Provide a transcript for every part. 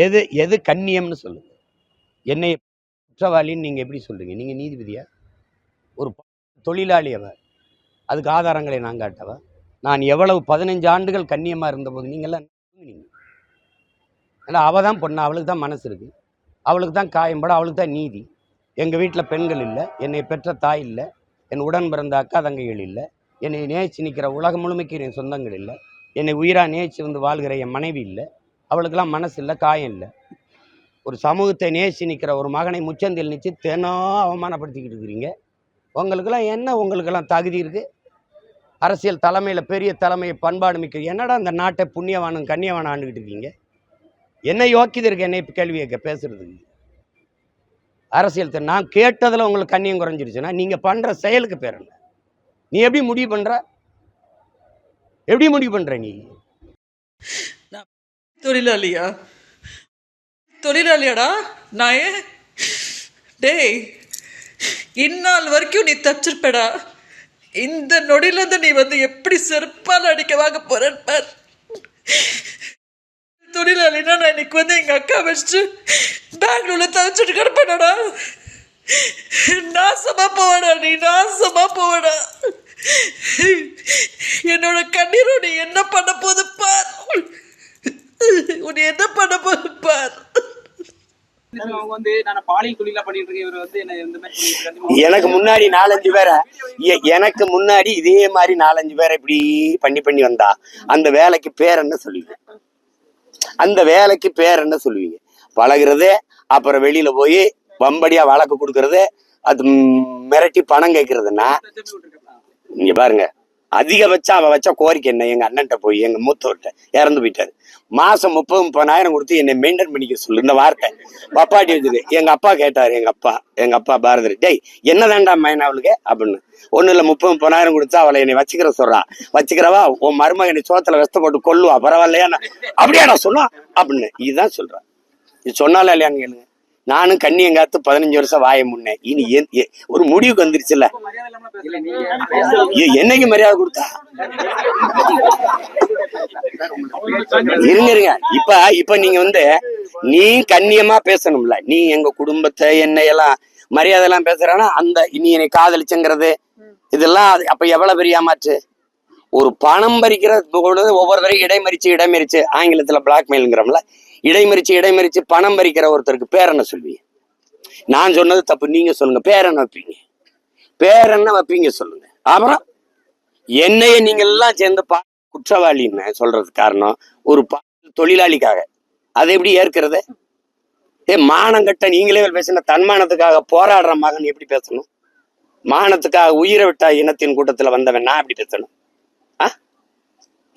எது எது கண்ணியம்னு சொல்லுங்க என்னை குற்றவாளின்னு நீங்கள் எப்படி சொல்கிறீங்க நீங்கள் நீதிபதியா? ஒரு தொழிலாளி அவர் அதுக்கு ஆதாரங்களை நான் காட்டவா? நான் எவ்வளவு பதினஞ்சு ஆண்டுகள் கண்ணியமாக இருந்தபோது நீங்கள்லாம் நீங்க ஏன்னா அவள் தான் பொண்ணு அவளுக்கு தான் மனசு இருக்கு. அவளுக்கு தான் காயம்பட அவளுக்கு தான் நீதி. எங்கள் வீட்டில் பெண்கள் இல்லை என்னை பெற்ற தாய் இல்லை என் உடன் பிறந்த அக்கா தங்கைகள் இல்லை என்னை நேச்சு நிற்கிற உலகம் முழுமைக்கு என் சொந்தங்கள் இல்லை என்னை உயிராக நேச்சு வந்து வாழ்கிற என் மனைவி இல்லை அவளுக்கெல்லாம் மனசு இல்லை காயம் இல்லை ஒரு சமூகத்தை நேசி நிற்கிற ஒரு மகனை முச்சந்தில் நிச்சு தினம் அவமானப்படுத்திக்கிட்டு இருக்கிறீங்க. உங்களுக்கெல்லாம் என்ன? உங்களுக்கெல்லாம் தகுதி இருக்குது அரசியல் தலைமையில் பெரிய தலைமையை பண்பாடு மிக்க என்னடா இந்த நாட்டை புண்ணியவானும் கண்ணியவானும் ஆண்டுக்கிட்டு இருக்கீங்க? என்ன யோக்கியது இருக்கு? என்னை இப்போ கேள்வி கேட்க பேசுறதுக்கு. அரசியல் நான் கேட்டதில் உங்களுக்கு கண்ணியம் குறைஞ்சிருச்சுன்னா நீங்கள் பண்ணுற செயலுக்கு பேர் என்ன? நீ எப்படி முடிவு பண்ணுற எப்படி முடிவு பண்ணுற நீ? தொழிலாளியா? தொழிலாளியாடா நான் டேய் இந்நாள் வரைக்கும் நீ தச்சிருப்படா. இந்த நொடியிலேருந்து நீ வந்து எப்படி செருப்பால் அடிக்க வாங்க போற பார். தொழிலாளினா நான் இன்னைக்கு வந்து எங்கள் அக்கா வச்சுட்டு பெங்களூர்ல தவிச்சிட்டு கிடப்பேனடா. நாசமா போவடா நீ நாசமா போவடா. என்னோட கண்ணீரோட என்ன பண்ண போகுது பார் உன்னை என்ன பண்ண போகுது பார் அவங்க வந்து நான் பாலியல் தொழிலா பண்ணிட்டு இருக்கேன் இவர் வந்து என்ன இந்த மாதிரி பண்ணிட்டு இருக்காரு. எனக்கு முன்னாடி நாலஞ்சு பேரை எனக்கு முன்னாடி இதே மாதிரி நாலஞ்சு பேரை இப்படி பண்ணி பண்ணி வந்தா அந்த வேலைக்கு பேர் என்ன சொல்லுவீங்க? அந்த வேலைக்கு பேர் என்ன சொல்லுவீங்க? பழகுறது அப்புறம் வெளியில போய் வம்படியா வழக்கு கொடுக்கறது அது மிரட்டி பணம் கேட்கறதுன்னா? இங்க பாருங்க. அதிகபட்சம் அவன் வச்ச கோரிக்கை என்ன? எங்க அண்ணன்ட்ட போய் எங்க மூத்தவர்கிட்ட இறந்து போயிட்டாரு. மாசம் முப்பது முப்பதாயிரம் கொடுத்து என்னை மெயின்டைன் பண்ணிக்க சொல்லு. இந்த வார்த்தை. பப்பாட்டி வச்சுது. எங்க அப்பா கேட்டாரு எங்க அப்பா எங்க அப்பா பாரதர் டேய் என்ன தாண்டா மைன் அவளுக்கு அப்படின்னு. ஒண்ணு இல்ல முப்பது முப்பதாயிரம் கொடுத்து அவளை என்னை வச்சுக்கிற சொல்றா. வச்சுக்கிறவா உன் மருமகனை சோத்துல வெஸ்த போட்டு கொல்லுவா. பரவாயில்லையா நான் அப்படியா நான் சொன்னா. அப்படின்னு. இதுதான் சொல்றேன் இது சொன்னாலும் இல்லையான்னு கேளுங்க. நானும் கண்ணியங்காத்து பதினஞ்சு வருஷம் வாய முன்னே இனி ஒரு முடிவுக்கு வந்துருச்சுல்ல? என்னைக்கு மரியாதை கொடுத்தா? இருங்க இருங்க. இப்ப இப்ப நீங்க வந்து நீ கண்ணியமா பேசணும்ல. நீ எங்க குடும்பத்தை என்னையெல்லாம் மரியாதை எல்லாம் பேசுறானா? அந்த நீ என்னை காதலிச்சுங்கிறது இதெல்லாம் அது- அப்ப எவ்வளவு பெரிய ஏமாற்று? ஒரு பணம் பறிக்கிற பொழுது ஒவ்வொரு இடைமறிச்சு இடைமறிச்சு ஆங்கிலத்துல பிளாக்மெயிலுங்கிறோம்ல இடைமறிச்சு இடைமறிச்சு பணம் பறிக்கிற ஒருத்தருக்கு பேர் என்ன சொல்வீங்க நான் சொன்னது தப்பு நீங்க சொல்லுங்க. பேர் என்ன வைப்பீங்க? பேர் என்ன வைப்பீங்க சொல்லுங்க. அப்புறம் என்னைய நீங்க எல்லாம் சேர்ந்து பா குற்றவாளின்னு சொல்றதுக்கு காரணம். ஒரு தொழிலாளிக்காக. அதை எப்படி ஏற்கிறது? ஏ மானம் கட்ட நீங்களே பேசின தன்மானத்துக்காக போராடுற மகன் எப்படி பேசணும்? மானத்துக்காக உயிரை விட்டா இனத்தின் கூட்டத்துல வந்தவன் நான் எப்படி பேசணும்?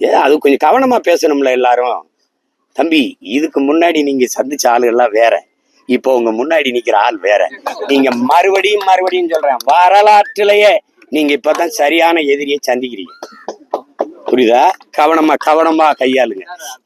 ஏ அது கொஞ்சம் கவனமா பேசணும்ல எல்லாரும். தம்பி இதுக்கு முன்னாடி நீங்க சந்திச்ச ஆளுகள்லாம் வேற. இப்போ உங்க முன்னாடி நிக்கிற ஆள் வேற. நீங்க மறுபடியும் மறுபடியும் சொல்றேன் வரலாற்றிலேயே நீங்க இப்பதான் சரியான எதிரியை சந்திக்கிறீங்க. புரியுதா? கவனமா கவனமா கையாளுங்க.